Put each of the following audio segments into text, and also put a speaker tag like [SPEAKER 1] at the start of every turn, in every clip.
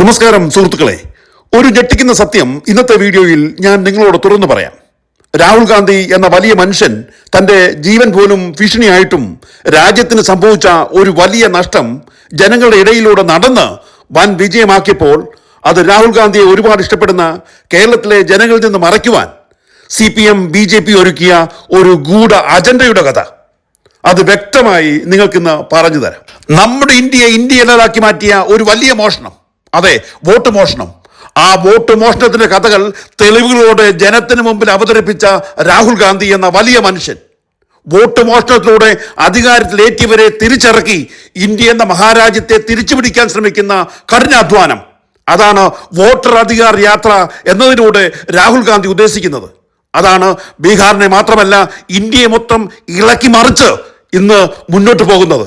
[SPEAKER 1] നമസ്കാരം സുഹൃത്തുക്കളെ. ഒരു ഞെട്ടിക്കുന്ന സത്യം ഇന്നത്തെ വീഡിയോയിൽ ഞാൻ നിങ്ങളോട് തുറന്നു പറയാം. രാഹുൽ ഗാന്ധി എന്ന വലിയ മനുഷ്യൻ തന്റെ ജീവൻ പോലും ഭീഷണിയായിട്ടും രാജ്യത്തിന് സംഭവിച്ച ഒരു വലിയ നഷ്ടം ജനങ്ങളുടെ ഇടയിലൂടെ നടന്ന് വൻ വിജയമാക്കിയപ്പോൾ അത് രാഹുൽ ഗാന്ധിയെ ഒരുപാട് ഇഷ്ടപ്പെടുന്ന കേരളത്തിലെ ജനങ്ങളിൽ നിന്ന് മറയ്ക്കുവാൻ C P M B J P ഒരുക്കിയ ഒരു ഗൂഢ അജണ്ടയുടെ കഥ. അത് വ്യക്തമായി നിങ്ങൾക്കിന്ന് പറഞ്ഞു തരാം. നമ്മുടെ ഇന്ത്യയെ ഇന്ത്യയിലാക്കി മാറ്റിയ ഒരു വലിയ മോഷണം. അതെ വോട്ട് മോഷണം. ആ വോട്ട് മോഷണത്തിന്റെ കഥകൾ തെളിവുകളോടെ ജനത്തിന് മുമ്പിൽ അവതരിപ്പിച്ച രാഹുൽ ഗാന്ധി എന്ന വലിയ മനുഷ്യൻ. വോട്ട് മോഷണത്തിലൂടെ അധികാരത്തിലേറ്റിയവരെ തിരിച്ചിറക്കി ഇന്ത്യ എന്ന മഹാരാജ്യത്തെ തിരിച്ചു പിടിക്കാൻ ശ്രമിക്കുന്ന കഠിനാധ്വാനം. അതാണ് വോട്ടർ അധികാർ യാത്ര എന്നതിലൂടെ രാഹുൽ ഗാന്ധി ഉദ്ദേശിക്കുന്നത്. അതാണ് ബീഹാറിനെ മാത്രമല്ല ഇന്ത്യയെ മൊത്തം ഇളക്കി മറിച്ച് ഇന്ന് മുന്നോട്ട് പോകുന്നത്.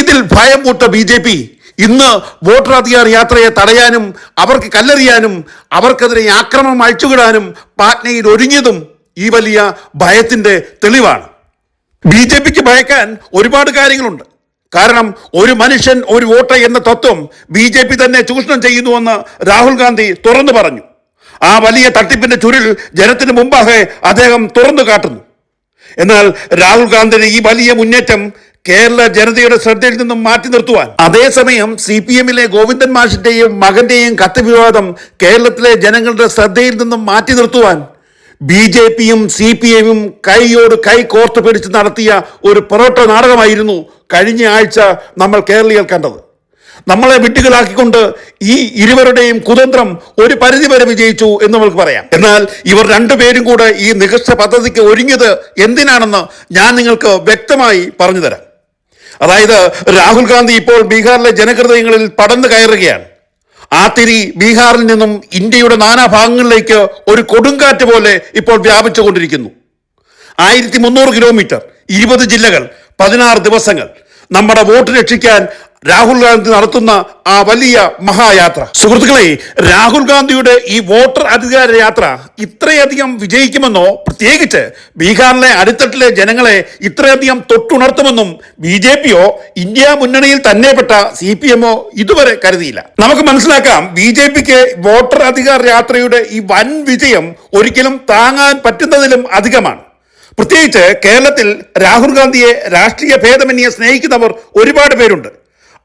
[SPEAKER 1] ഇതിൽ ഭയം മൂട്ട ബി ജെ പി ഇന്ന് വോട്ടർ അധികാർ യാത്രയെ തടയാനും അവർക്ക് കല്ലെറിയാനും അവർക്കെതിരെ ആക്രമണം അഴിച്ചുവിടാനും പാറ്റ്നയിൽ ഒരുങ്ങിയതും ഈ വലിയ ഭയത്തിന്റെ തെളിവാണ്. ബി ജെ പിക്ക് ഭയക്കാൻ ഒരുപാട് കാര്യങ്ങളുണ്ട്. കാരണം ഒരു മനുഷ്യൻ ഒരു വോട്ട് എന്ന തത്വം ബി ജെ പി തന്നെ ചൂഷണം ചെയ്യുന്നുവെന്ന് രാഹുൽ ഗാന്ധി തുറന്നു പറഞ്ഞു. ആ വലിയ തട്ടിപ്പിന്റെ ചുരുൾ ജനത്തിന് മുമ്പാകെ അദ്ദേഹം തുറന്നു കാട്ടുന്നു. എന്നാൽ രാഹുൽ ഗാന്ധിയുടെ ഈ വലിയ മുന്നേറ്റം കേരള ജനതയുടെ ശ്രദ്ധയിൽ നിന്നും മാറ്റി നിർത്തുവാൻ. അതേസമയം സി പി എമ്മിലെ ഗോവിന്ദൻ മാഷിന്റെയും മകന്റെയും കത്ത് വിവാദം കേരളത്തിലെ ജനങ്ങളുടെ ശ്രദ്ധയിൽ നിന്നും മാറ്റി നിർത്തുവാൻ ബി ജെ പിയും സി പി എമ്മും കൈയോട് കൈ കോർത്ത് പിടിച്ച് നടത്തിയ ഒരു പൊറോട്ട നാടകമായിരുന്നു കഴിഞ്ഞ ആഴ്ച നമ്മൾ കേരളീയർ കണ്ടത്. നമ്മളെ വിട്ടുകളാക്കിക്കൊണ്ട് ഈ ഇരുവരുടെയും കുതന്ത്രം ഒരു പരിധിവരെ വിജയിച്ചു എന്ന് നമുക്ക് പറയാം. എന്നാൽ ഇവർ രണ്ടുപേരും കൂടെ ഈ നികഷ്ട പദ്ധതിക്ക് ഒരുങ്ങിയത് എന്തിനാണെന്ന് ഞാൻ നിങ്ങൾക്ക് വ്യക്തമായി പറഞ്ഞു തരാം. അതായത് രാഹുൽ ഗാന്ധി ഇപ്പോൾ ബീഹാറിലെ ജനഹൃദയങ്ങളിൽ പടന്നു കയറുകയാണ്. ആ തിരി ബീഹാറിൽ നിന്നും ഇന്ത്യയുടെ നാനാഭാഗങ്ങളിലേക്ക് ഒരു കൊടുങ്കാറ്റ് പോലെ ഇപ്പോൾ വ്യാപിച്ചുകൊണ്ടിരിക്കുന്നു. ആയിരത്തി മുന്നൂറ് കിലോമീറ്റർ ഇരുപത് ജില്ലകൾ പതിനാറ് ദിവസങ്ങൾ. നമ്മുടെ വോട്ട് രക്ഷിക്കാൻ രാഹുൽ ഗാന്ധി നടത്തുന്ന ആ വലിയ മഹായാത്ര. സുഹൃത്തുക്കളെ രാഹുൽ ഗാന്ധിയുടെ ഈ വോട്ടർ അധികാര യാത്ര ഇത്രയധികം വിജയിക്കുമെന്നോ പ്രത്യേകിച്ച് ബീഹാറിലെ അടിത്തട്ടിലെ ജനങ്ങളെ ഇത്രയധികം തൊട്ടുണർത്തുമെന്നും ബി ജെ പിയോ ഇന്ത്യ മുന്നണിയിൽ തന്നെപ്പെട്ട സി പി എമ്മോ ഇതുവരെ കരുതിയില്ല. നമുക്ക് മനസ്സിലാക്കാം ബി ജെ പിക്ക് വോട്ടർ അധികാര യാത്രയുടെ ഈ വൻ വിജയം ഒരിക്കലും താങ്ങാൻ പറ്റുന്നതിലും അധികമാണ്. പ്രത്യേകിച്ച് കേരളത്തിൽ രാഹുൽ ഗാന്ധിയെ രാഷ്ട്രീയ ഭേദമന്യെ സ്നേഹിക്കുന്നവർ ഒരുപാട് പേരുണ്ട്.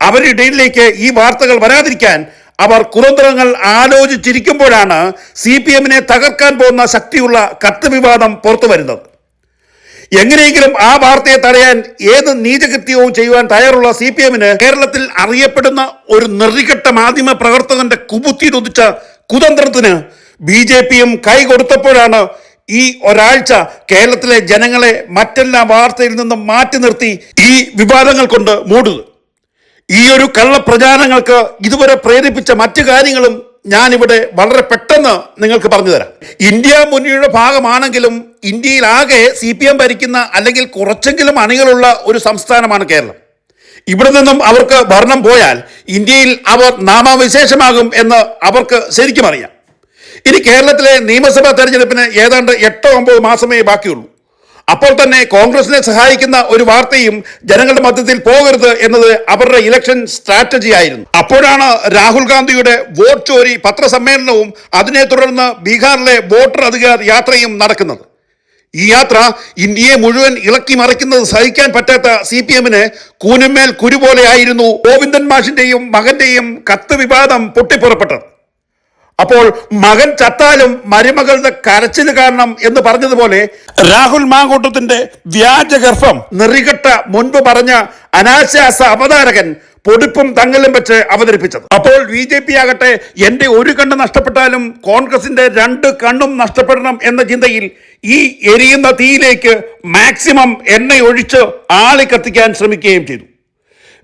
[SPEAKER 1] അവരുടെ ഇടയിലേക്ക് ഈ വാർത്തകൾ വരാതിരിക്കാൻ അവർ കുതന്ത്രങ്ങൾ ആലോചിച്ചിരിക്കുമ്പോഴാണ് സി പി എമ്മിനെ തകർക്കാൻ പോകുന്ന ശക്തിയുള്ള കത്ത് വിവാദം പുറത്തു വരുന്നത്. എങ്ങനെയെങ്കിലും ആ വാർത്തയെ തടയാൻ ഏത് നീചകൃത്യവും ചെയ്യുവാൻ തയ്യാറുള്ള സി പി എമ്മിന് കേരളത്തിൽ അറിയപ്പെടുന്ന ഒരു നെറികെട്ട മാധ്യമ പ്രവർത്തകന്റെ കുബുത്തിയിലൊതിച്ച കുതന്ത്രത്തിന് ബി ജെ പിയും കൈ കൊടുത്തപ്പോഴാണ് ഈ ഒരാഴ്ച കേരളത്തിലെ ജനങ്ങളെ മറ്റെല്ലാ വാർത്തയിൽ നിന്നും മാറ്റി നിർത്തി ഈ വിവാദങ്ങൾ കൊണ്ട് മൂടുക ഈ ഒരു കള്ളപ്രചാരണങ്ങൾക്ക് ഇതുവരെ പ്രേരിപ്പിച്ച മറ്റു കാര്യങ്ങളും ഞാനിവിടെ വളരെ പെട്ടെന്ന് നിങ്ങൾക്ക് പറഞ്ഞു തരാം. ഇന്ത്യ മുന്നണിയുടെ ഭാഗമാണെങ്കിലും ഇന്ത്യയിലാകെ സി പി എം ഭരിക്കുന്ന അല്ലെങ്കിൽ കുറച്ചെങ്കിലും അണികളുള്ള ഒരു സംസ്ഥാനമാണ് കേരളം. ഇവിടെ നിന്നും അവർക്ക് ഭരണം പോയാൽ ഇന്ത്യയിൽ അവർ നാമവിശേഷമാകും എന്ന് അവർക്ക് ശരിക്കും അറിയാം. ഇനി കേരളത്തിലെ നിയമസഭാ തെരഞ്ഞെടുപ്പിന് ഏതാണ്ട് എട്ടോ ഒമ്പത് മാസമേ ബാക്കിയുള്ളൂ. അപ്പോൾ തന്നെ കോൺഗ്രസിനെ സഹായിക്കുന്ന ഒരു വാർത്തയും ജനങ്ങളുടെ മധ്യത്തിൽ പോകരുത് എന്നത് അവരുടെ ഇലക്ഷൻ സ്ട്രാറ്റജി ആയിരുന്നു. അപ്പോഴാണ് രാഹുൽ ഗാന്ധിയുടെ വോട്ട് ചോരി പത്രസമ്മേളനവും അതിനെ തുടർന്ന് ബീഹാറിലെ വോട്ടർ അധികാർ യാത്രയും നടക്കുന്നത്. ഈ യാത്ര ഇന്ത്യയെ മുഴുവൻ ഇളക്കി മറിക്കുന്നത് സഹിക്കാൻ പറ്റാത്ത സി പി എമ്മിന് കൂനുമേൽ കുരു പോലെയായിരുന്നു ഗോവിന്ദൻ മാഷിന്റെയും മകന്റെയും കത്ത് വിവാദം പൊട്ടിപ്പുറപ്പെട്ടത്. അപ്പോൾ മകൻ ചത്താലും മരുമകളുടെ കരച്ചിൽ കാരണം എന്ന് പറഞ്ഞതുപോലെ രാഹുൽ മാങ്കൂട്ടത്തിന്റെ വ്യാജഗർഭം നിറികെട്ട മുൻപ് പറഞ്ഞ അനാശാസ അവതാരകൻ പൊടിപ്പും തങ്ങലും വെച്ച് അവതരിപ്പിച്ചത്. അപ്പോൾ ബി ജെ പി ആകട്ടെ എന്റെ ഒരു കണ്ണ് നഷ്ടപ്പെട്ടാലും കോൺഗ്രസിന്റെ രണ്ട് കണ്ണും നഷ്ടപ്പെടണം എന്ന ചിന്തയിൽ ഈ എരിയുന്ന തീയിലേക്ക് മാക്സിമം എണ്ണ ഒഴിച്ച് ആളി കത്തിക്കാൻ ശ്രമിക്കുകയും ചെയ്തു.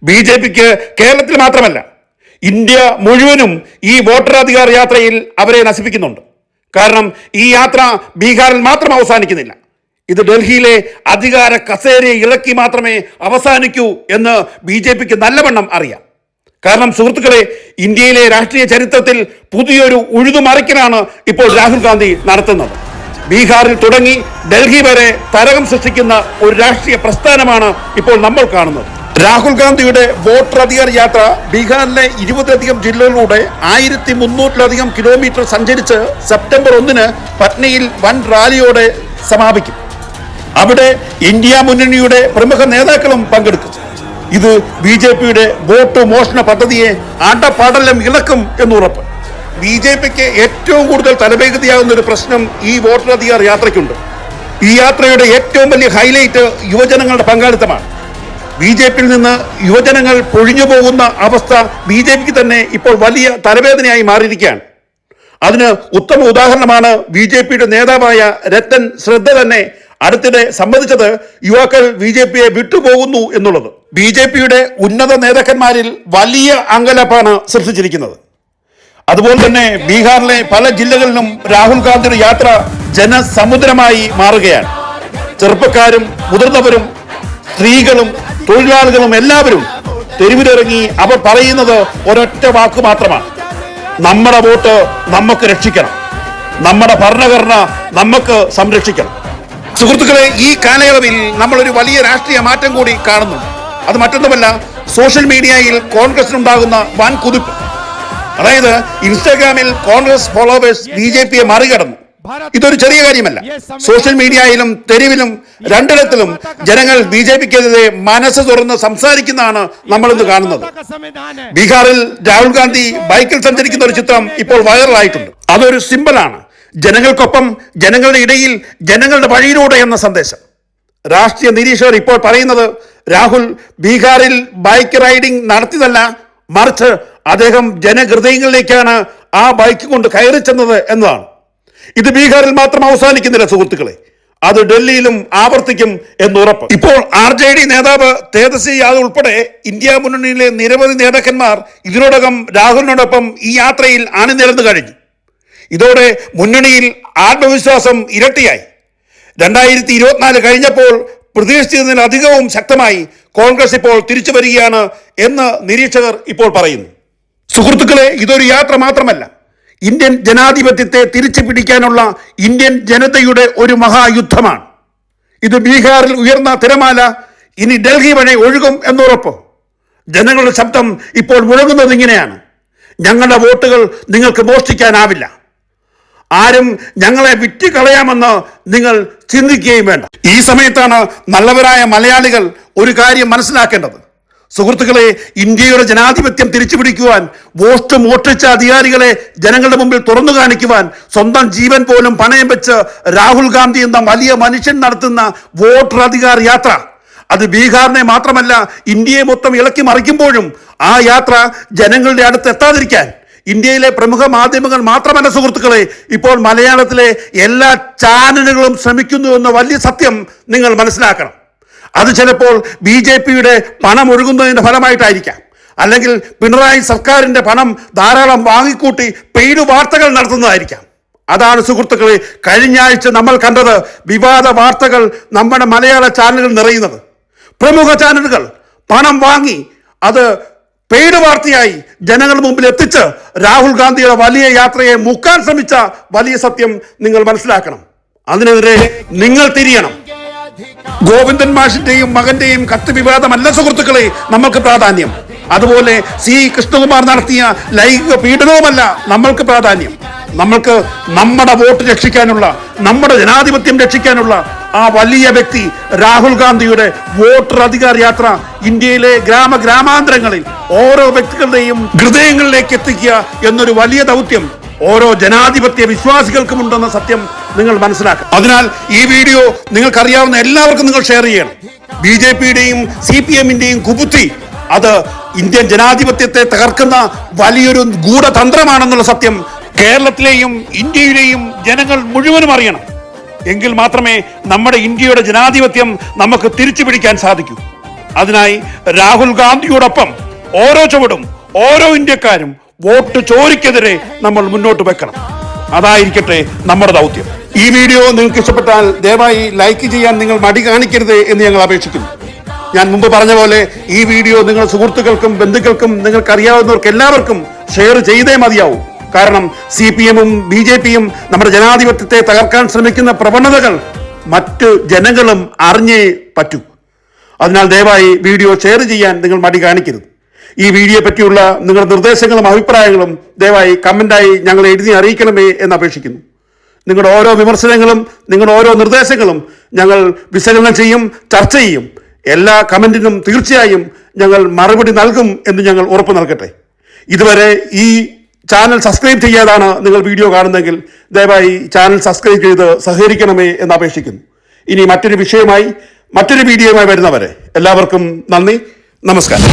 [SPEAKER 1] ബി ജെ പിക്ക് കേരളത്തിൽ മാത്രമല്ല ഇന്ത്യ മുഴുവനും ഈ വോട്ടറാധികാർ യാത്രയിൽ അവരെ നശിപ്പിക്കുന്നുണ്ട്. കാരണം ഈ യാത്ര ബീഹാറിൽ മാത്രം അവസാനിക്കുന്നില്ല. ഇത് ഡൽഹിയിലെ അധികാര കസേരയെ ഇളക്കി മാത്രമേ അവസാനിക്കൂ എന്ന് ബി ജെ പിക്ക് നല്ലവണ്ണം അറിയാം. കാരണം സുഹൃത്തുക്കളെ ഇന്ത്യയിലെ രാഷ്ട്രീയ ചരിത്രത്തിൽ പുതിയൊരു ഉഴുതുമറിക്കലാണ് ഇപ്പോൾ രാഹുൽ ഗാന്ധി നടത്തുന്നത്. ബീഹാറിൽ തുടങ്ങി ഡൽഹി വരെ തരകം സൃഷ്ടിക്കുന്ന ഒരു രാഷ്ട്രീയ പ്രസ്ഥാനമാണ് ഇപ്പോൾ നമ്മൾ കാണുന്നത്. രാഹുൽ ഗാന്ധിയുടെ വോട്ടർ അധികാർ യാത്ര ബീഹാറിലെ ഇരുപതിലധികം ജില്ലകളിലൂടെ ആയിരത്തി മുന്നൂറ്റിലധികം കിലോമീറ്റർ സഞ്ചരിച്ച് സെപ്റ്റംബർ ഒന്നിന് പട്നയിൽ വൻ റാലിയോടെ സമാപിക്കും. അവിടെ ഇന്ത്യ മുന്നണിയുടെ പ്രമുഖ നേതാക്കളും പങ്കെടുക്കും. ഇത് ബി ജെ പിയുടെ വോട്ട് മോഷണ പദ്ധതിയെ ആട്ടപ്പാടലം ഇളക്കും എന്നുറപ്പ്. ബി ജെ പിക്ക് ഏറ്റവും കൂടുതൽ തലവേഗതയാകുന്ന ഒരു പ്രശ്നം ഈ വോട്ടർ അധികാർ യാത്രയ്ക്കുണ്ട്. ഈ യാത്രയുടെ ഏറ്റവും വലിയ ഹൈലൈറ്റ് യുവജനങ്ങളുടെ പങ്കാളിത്തമാണ്. ബി ജെ പിയിൽ നിന്ന് യുവജനങ്ങൾ പൊഴിഞ്ഞു പോകുന്ന അവസ്ഥ ബി ജെ പിക്ക് തന്നെ ഇപ്പോൾ വലിയ തലവേദനയായി മാറിയിരിക്കുകയാണ്. അതിന് ഉത്തമ ഉദാഹരണമാണ് ബി ജെ പിയുടെ നേതാവായ രത്തൻ ശ്രദ്ധ തന്നെ അടുത്തിടെ സമ്മതിച്ചത് യുവാക്കൾ ബി ജെ പിയെ വിട്ടുപോകുന്നു എന്നുള്ളത്. ബി ജെ പിയുടെ ഉന്നത നേതാക്കന്മാരിൽ വലിയ അങ്കലപ്പാണ് സൃഷ്ടിച്ചിരിക്കുന്നത്. അതുപോലെ തന്നെ ബീഹാറിലെ പല ജില്ലകളിലും രാഹുൽ ഗാന്ധിയുടെ യാത്ര ജനസമുദ്രമായി മാറുകയാണ്. ചെറുപ്പക്കാരും മുതിർന്നവരും സ്ത്രീകളും തൊഴിലാളികളും എല്ലാവരും തെരുവിലിറങ്ങി അവർ പറയുന്നത് ഒരൊറ്റ വാക്ക് മാത്രമാണ്. നമ്മുടെ വോട്ട് നമുക്ക് രക്ഷിക്കണം. നമ്മുടെ ഭരണഘടന നമുക്ക് സംരക്ഷിക്കണം. സുഹൃത്തുക്കളെ ഈ കാലയളവിൽ ഒരു വലിയ രാഷ്ട്രീയ മാറ്റം കൂടി കാണുന്നു. അത് മറ്റൊന്നുമല്ല സോഷ്യൽ മീഡിയയിൽ കോൺഗ്രസിനുണ്ടാകുന്ന വൻ കുതിപ്പ് അതായത് ഇൻസ്റ്റാഗ്രാമിൽ കോൺഗ്രസ് ഫോളോവേഴ്സ് ബി ജെ പിയെ മറികടന്നു. ഇതൊരു ചെറിയ കാര്യമല്ല. സോഷ്യൽ മീഡിയയിലും തെരുവിലും രണ്ടിടത്തിലും ജനങ്ങൾ ബി ജെ പിക്കെതിരെ മനസ്സ് തുറന്ന് സംസാരിക്കുന്നതാണ് നമ്മൾ ഇന്ന് കാണുന്നത്. ബീഹാറിൽ രാഹുൽ ഗാന്ധി ബൈക്കിൽ സഞ്ചരിക്കുന്ന ഒരു ചിത്രം ഇപ്പോൾ വൈറലായിട്ടുണ്ട്. അതൊരു സിമ്പിളാണ് ജനങ്ങൾക്കൊപ്പം ജനങ്ങളുടെ ഇടയിൽ ജനങ്ങളുടെ വഴിയിലൂടെ എന്ന സന്ദേശം. രാഷ്ട്രീയ നിരീക്ഷകർ ഇപ്പോൾ പറയുന്നത് രാഹുൽ ബീഹാറിൽ ബൈക്ക് റൈഡിംഗ് നടത്തിയതല്ല മറിച്ച് അദ്ദേഹം ജനഹൃദയങ്ങളിലേക്കാണ് ആ ബൈക്ക് കൊണ്ട് കയറി ചെന്നത് എന്നതാണ്. ഇത് ബീഹാറിൽ മാത്രം അവസാനിക്കുന്നില്ല സുഹൃത്തുക്കളെ. അത് ഡൽഹിയിലും ആവർത്തിക്കും എന്നുറപ്പ് ഇപ്പോൾ ആർ ജെ ഡി നേതാവ് തേജസ്വി യാദവ് ഉൾപ്പെടെ ഇന്ത്യ മുന്നണിയിലെ നിരവധി നേതാക്കന്മാർ ഇതിനോടകം രാഹുലിനോടൊപ്പം ഈ യാത്രയിൽ അണിനിരന്നു കഴിഞ്ഞു. ഇതോടെ മുന്നണിയിൽ ആത്മവിശ്വാസം ഇരട്ടിയായി. രണ്ടായിരത്തി ഇരുപത്തിനാല് കഴിഞ്ഞപ്പോൾ പ്രതീക്ഷിച്ചതിലധികവും ശക്തമായി കോൺഗ്രസ് ഇപ്പോൾ തിരിച്ചു വരികയാണ് എന്ന് നിരീക്ഷകർ ഇപ്പോൾ പറയുന്നു. സുഹൃത്തുക്കളെ ഇതൊരു യാത്ര മാത്രമല്ല. ഇന്ത്യൻ ജനാധിപത്യത്തെ തിരിച്ചു പിടിക്കാനുള്ള ഇന്ത്യൻ ജനതയുടെ ഒരു മഹായുദ്ധമാണ്. ഇത് ബീഹാറിൽ ഉയർന്ന തിരമാല ഇനി ഡൽഹി വഴി ഒഴുകും എന്നുറപ്പ്. ജനങ്ങളുടെ ശബ്ദം ഇപ്പോൾ മുഴങ്ങുന്നത് ഇങ്ങനെയാണ്. ഞങ്ങളുടെ വോട്ടുകൾ നിങ്ങൾക്ക് മോഷ്ടിക്കാനാവില്ല. ആരും ഞങ്ങളെ വിറ്റ് കളയാമെന്ന് നിങ്ങൾ ചിന്തിക്കുകയും വേണ്ട. ഈ സമയത്താണ് നല്ലവരായ മലയാളികൾ ഒരു കാര്യം മനസ്സിലാക്കേണ്ടത്. സുഹൃത്തുക്കളെ ഇന്ത്യയുടെ ജനാധിപത്യം തിരിച്ചുപിടിക്കുവാൻ വോട്ട് മോട്ടിച്ച അധികാരികളെ ജനങ്ങളുടെ മുമ്പിൽ തുറന്നു കാണിക്കുവാൻ സ്വന്തം ജീവൻ പോലും പണയം വെച്ച് രാഹുൽ ഗാന്ധി എന്ന വലിയ മനുഷ്യൻ നടത്തുന്ന വോട്ടർ അധികാർ യാത്ര. അത് ബീഹാറിനെ മാത്രമല്ല ഇന്ത്യയെ മൊത്തം ഇളക്കി മറിക്കുമ്പോഴും ആ യാത്ര ജനങ്ങളുടെ അടുത്ത് എത്താതിരിക്കാൻ. ഇന്ത്യയിലെ പ്രമുഖ മാധ്യമങ്ങൾ മാത്രമല്ല സുഹൃത്തുക്കളെ ഇപ്പോൾ മലയാളത്തിലെ എല്ലാ ചാനലുകളും ശ്രമിക്കുന്നു എന്ന വലിയ സത്യം നിങ്ങൾ മനസ്സിലാക്കണം. അത് ചിലപ്പോൾ ബി ജെ പിയുടെ പണം ഒഴുകുന്നതിന്റെ ഫലമായിട്ടായിരിക്കാം. അല്ലെങ്കിൽ പിണറായി സർക്കാരിന്റെ പണം ധാരാളം വാങ്ങിക്കൂട്ടി പെയ്ഡ് വാർത്തകൾ നടത്തുന്നതായിരിക്കാം. അതാണ് സുഹൃത്തുക്കളെ കഴിഞ്ഞ ആഴ്ച നമ്മൾ കണ്ടത് വിവാദ വാർത്തകൾ നമ്മുടെ മലയാള ചാനലുകൾ നിറയുന്നത്. പ്രമുഖ ചാനലുകൾ പണം വാങ്ങി അത് പെയ്ഡ് വാർത്തയായി ജനങ്ങളുടെ മുമ്പിൽ എത്തിച്ച് രാഹുൽ ഗാന്ധിയുടെ വലിയ യാത്രയെ മുക്കാൻ ശ്രമിച്ച വലിയ സത്യം നിങ്ങൾ മനസ്സിലാക്കണം. അതിനെതിരെ നിങ്ങൾ തിരിയണം. ഗോവിന്ദൻ മാഷിന്റെയും മകന്റെയും കത്ത് വിവാദമല്ല സുഹൃത്തുക്കളെ. നമ്മൾക്ക് പ്രാധാന്യം. അതുപോലെ സി കൃഷ്ണകുമാർ നടത്തിയ ലൈംഗിക പീഡനവുമല്ല നമ്മൾക്ക് പ്രാധാന്യം. നമ്മൾക്ക് നമ്മുടെ വോട്ട് രക്ഷിക്കാനുള്ള നമ്മുടെ ജനാധിപത്യം രക്ഷിക്കാനുള്ള ആ വലിയ വ്യക്തി രാഹുൽ ഗാന്ധിയുടെ വോട്ടർ അധികാർ യാത്ര ഇന്ത്യയിലെ ഗ്രാമ ഗ്രാമാന്തരങ്ങളിൽ ഓരോ വ്യക്തികളുടെയും ഹൃദയങ്ങളിലേക്ക് എത്തിക്കുക എന്നൊരു വലിയ ദൗത്യം ഓരോ ജനാധിപത്യ വിശ്വാസികൾക്കും ഉണ്ടെന്ന സത്യം നിങ്ങൾ മനസ്സിലാക്കുക അതിനാൽ ഈ വീഡിയോ നിങ്ങൾക്കറിയാവുന്ന എല്ലാവർക്കും നിങ്ങൾ ഷെയർ ചെയ്യണം. ബി ജെ പിയുടെയും സി പി എമ്മിന്റെയും കുബുത്തി അത് ഇന്ത്യൻ ജനാധിപത്യത്തെ തകർക്കുന്ന വലിയൊരു ഗൂഢതന്ത്രമാണെന്നുള്ള സത്യം കേരളത്തിലെയും ഇന്ത്യയിലെയും ജനങ്ങൾ മുഴുവനും അറിയണം. എങ്കിൽ മാത്രമേ നമ്മുടെ ഇന്ത്യയുടെ ജനാധിപത്യം നമുക്ക് തിരിച്ചു പിടിക്കാൻ സാധിക്കൂ. അതിനായി രാഹുൽ ഗാന്ധിയോടൊപ്പം ഓരോ ചുവടും ഓരോ ഇന്ത്യക്കാരും വോട്ട് ചോരിക്കെതിരെ നമ്മൾ മുന്നോട്ട് വെക്കണം. അതായിരിക്കട്ടെ നമ്മുടെ ദൗത്യം. ഈ വീഡിയോ നിങ്ങൾക്ക് ഇഷ്ടപ്പെട്ടാൽ ദയവായി ലൈക്ക് ചെയ്യാൻ നിങ്ങൾ മടി കാണിക്കരുത് എന്ന് ഞങ്ങൾ അപേക്ഷിക്കുന്നു. ഞാൻ മുമ്പ് പറഞ്ഞ പോലെ ഈ വീഡിയോ നിങ്ങൾ സുഹൃത്തുക്കൾക്കും ബന്ധുക്കൾക്കും നിങ്ങൾക്ക് അറിയാവുന്നവർക്ക് എല്ലാവർക്കും ഷെയർ ചെയ്തേ മതിയാവും. കാരണം സി പി എമ്മും ബി ജെ പിയും നമ്മുടെ ജനാധിപത്യത്തെ തകർക്കാൻ ശ്രമിക്കുന്ന പ്രവണതകൾ മറ്റ് ജനങ്ങളും അറിഞ്ഞേ പറ്റൂ. അതിനാൽ ദയവായി വീഡിയോ ഷെയർ ചെയ്യാൻ നിങ്ങൾ മടി കാണിക്കരുത്. ഈ വീഡിയോ പറ്റിയുള്ള നിങ്ങളുടെ നിർദ്ദേശങ്ങളും അഭിപ്രായങ്ങളും ദയവായി കമന്റായി ഞങ്ങളെ എഴുതി അറിയിക്കണമേ എന്ന് അപേക്ഷിക്കുന്നു. നിങ്ങളുടെ ഓരോ വിമർശനങ്ങളും നിങ്ങളുടെ ഓരോ നിർദ്ദേശങ്ങളും ഞങ്ങൾ വിശകലനം ചെയ്യും ചർച്ച ചെയ്യും. എല്ലാ കമന്റിനും തീർച്ചയായും ഞങ്ങൾ മറുപടി നൽകും എന്ന് ഞങ്ങൾ ഉറപ്പ് നൽകട്ടെ. ഇതുവരെ ഈ ചാനൽ സബ്സ്ക്രൈബ് ചെയ്യാതാണ് നിങ്ങൾ വീഡിയോ കാണുന്നതെങ്കിൽ ദയവായി ചാനൽ സബ്സ്ക്രൈബ് ചെയ്ത് സഹകരിക്കണമേ എന്ന് അപേക്ഷിക്കുന്നു. ഇനി മറ്റൊരു വിഷയമായി മറ്റൊരു വീഡിയോയുമായി വരുന്നവരെ എല്ലാവർക്കും നന്ദി. നമസ്കാരം.